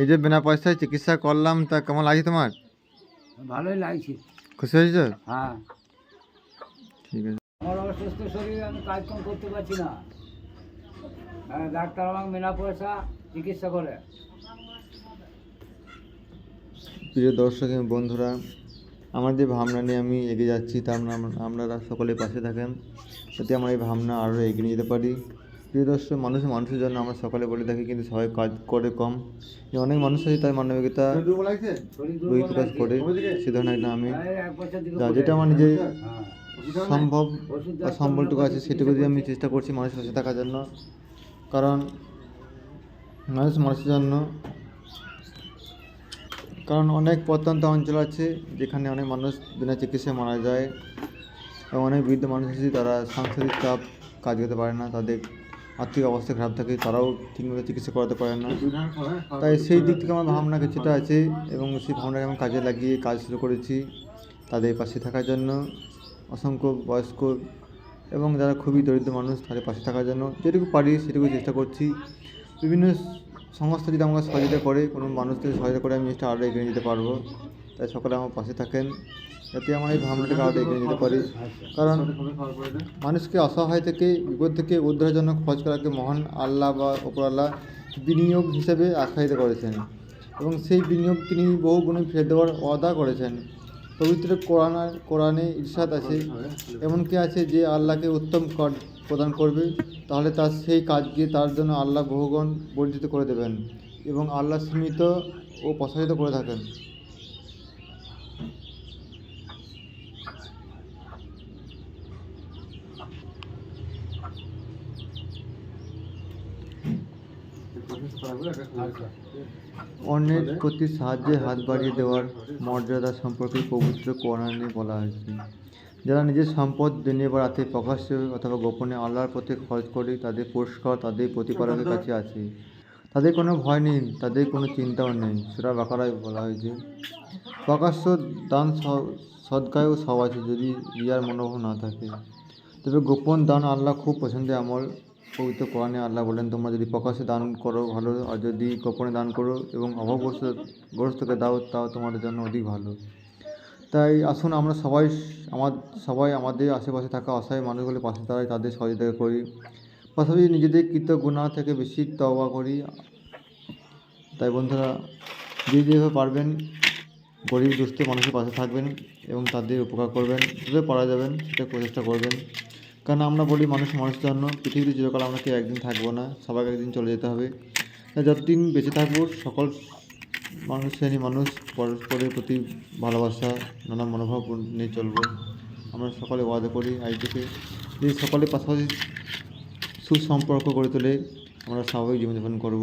এই যে বিনা পয়সায় চিকিৎসা করলাম তা কেমন লাগছে তোমার? ভালোই লাগছে। খুশি হয়েছ? হ্যাঁ। ঠিক আছে। আমার অসুস্থ শরীরে আমি কাজকর্ম করতে পারছি না। হ্যাঁ, ডাক্তার আমাকে বিনা পয়সা চিকিৎসা করে। প্রিয় দর্শক এবং বন্ধুরা আমার যে ভাবনা নিয়ে আমি এগিয়ে যাচ্ছি তা আমরা আপনারা সকলে পাশে থাকেন। যাতে আমার এই ভাবনা আরও এগিয়ে নিয়ে যেতে পারি। প্রিয় দর্শক মানুষ মানুষের জন্য আমরা সকালে বলে থাকি কিন্তু সবাই কাজ করে কম। যে অনেক মানুষ আছে তার মানবিকতা দুর্বল প্রকাশ করে সে ধরনের একটা আমি যেটা আমার। নিজে হ্যাঁ। সম্ভব বা সম্বলটুকু আছে সেটুকু দিয়ে আমি চেষ্টা করছি মানুষের পাশে থাকার জন্য। কারণ মানুষ মানুষের জন্য কারণ অনেক প্রত্যন্ত অঞ্চল আছে যেখানে অনেক মানুষ বিনা চিকিৎসায় মারা যায়। এবং অনেক বৃদ্ধ মানুষ আছে তারা সাংসারিক চাপ কাজ করতে পারে না তাদের আর্থিক অবস্থা খারাপ থাকে, তারাও ঠিকমতো চিকিৎসা করাতে পারে না। তাই সেই দিক থেকে আমার ভাবনা কিছুটা আছে এবং সেই ভাবনাকে আমি কাজে লাগিয়ে কাজ শুরু করেছি তাদের পাশে থাকার জন্য। অসংখ্য বয়স্ক এবং যারা খুবই দরিদ্র মানুষ, তাদের পাশে থাকার জন্য যেটুকু পারি সেটুকু চেষ্টা করছি। বিভিন্ন সংস্থা যদি আমাকে সহযোগিতা করে, কোনো মানুষদের সহায়তা করে আমি জিনিসটা আরও এগিয়ে নিতে পারব। তাই সকলে আমার পাশে থাকেন। যাতে আমার এই ভাবনাটাকে আরও এগিয়ে নিয়ে যেতে পারি। কারণ মানুষকে অসহায় থেকে, বিপদ থেকে উদ্ধারের জন্য খরচ করাকে মহান আল্লাহ বা ওপর আল্লাহ বিনিয়োগ হিসেবে আখ্যায়িত করেছেন। এবং সেই বিনিয়োগ তিনি বহু গুণে ফেরত দেওয়ার ওয়াদা করেছেন। পবিত্র কোরআন কোরআনে ইরশাদ আছে। এমনকি আছে যে আল্লাহকে উত্তম কর প্রদান করবে, তাহলে তার সেই কাজকে তার জন্য আল্লাহ বহুগুণ বর্ধিত করে দেবেন এবং আল্লাহ সীমিত ও প্রসারিত করে থাকেন। অন্যের প্রতি সাহায্যে হাত বাড়িয়ে দেওয়ার মর্যাদা সম্পর্কে পবিত্র কোরআনে বলা হয়েছে। যারা নিজের সম্পদ দিনে বা রাতে প্রকাশ্যে অথবা গোপনে আল্লাহর পথে খরচ করে তাদের পুরস্কার তাদের প্রতিপালকের কাছে আছে। তাদের কোনো ভয় নেই তাদের কোনো চিন্তাও নেই। সেটা বাকারায় বলা হয়েছে প্রকাশ্য দান স- সদ্গায়ও সব আছে যদি রিয়ার মনোভাব না থাকে। তবে গোপন দান আল্লাহ খুব পছন্দের আমল পবিত্র কোরআনে আল্লাহ বলেন, তোমরা যদি প্রকাশ্যে দান করো ভালো, আর যদি গোপনে দান করো এবং অভাবগ্রস্ত, গ্রস্তকে দাও, তাও তোমাদের জন্য অধিক ভালো। তাই আসুন আমরা সবাই, আমার, সবাই আমাদের আশেপাশে থাকা অসহায় মানুষগুলোর পাশে দাঁড়াই, তাদের সহযোগিতা করি। পাশাপাশি নিজেদের কৃত গুণা থেকে বেশি তবা করি। তাই বন্ধুরা, যে যেভাবে পারবেন, গরিব দুস্থ মানুষের পাশে থাকবেন এবং তাদের উপকার করবেন, যেভাবে পারা যাবেন, সেটা প্রচেষ্টা করবেন। কারণ আমরা বলি মানুষ মানুষের জন্য, পৃথিবীতে চিরকাল আমরা কেউ একদিন থাকব না, সবাইকে একদিন চলে যেতে হবে। তাই যতদিন বেঁচে থাকব, সকল মানুষ, শ্রেণি মানুষ, পরস্পরের প্রতি ভালোবাসা, নানা মনোভাব নিয়ে চলবো। আমরা সকলে ওয়াদা করি আজ থেকে যে সকলে পাশাপাশি সুসম্পর্ক গড়ে তোলে, আমরা স্বাভাবিক জীবনযাপন করব।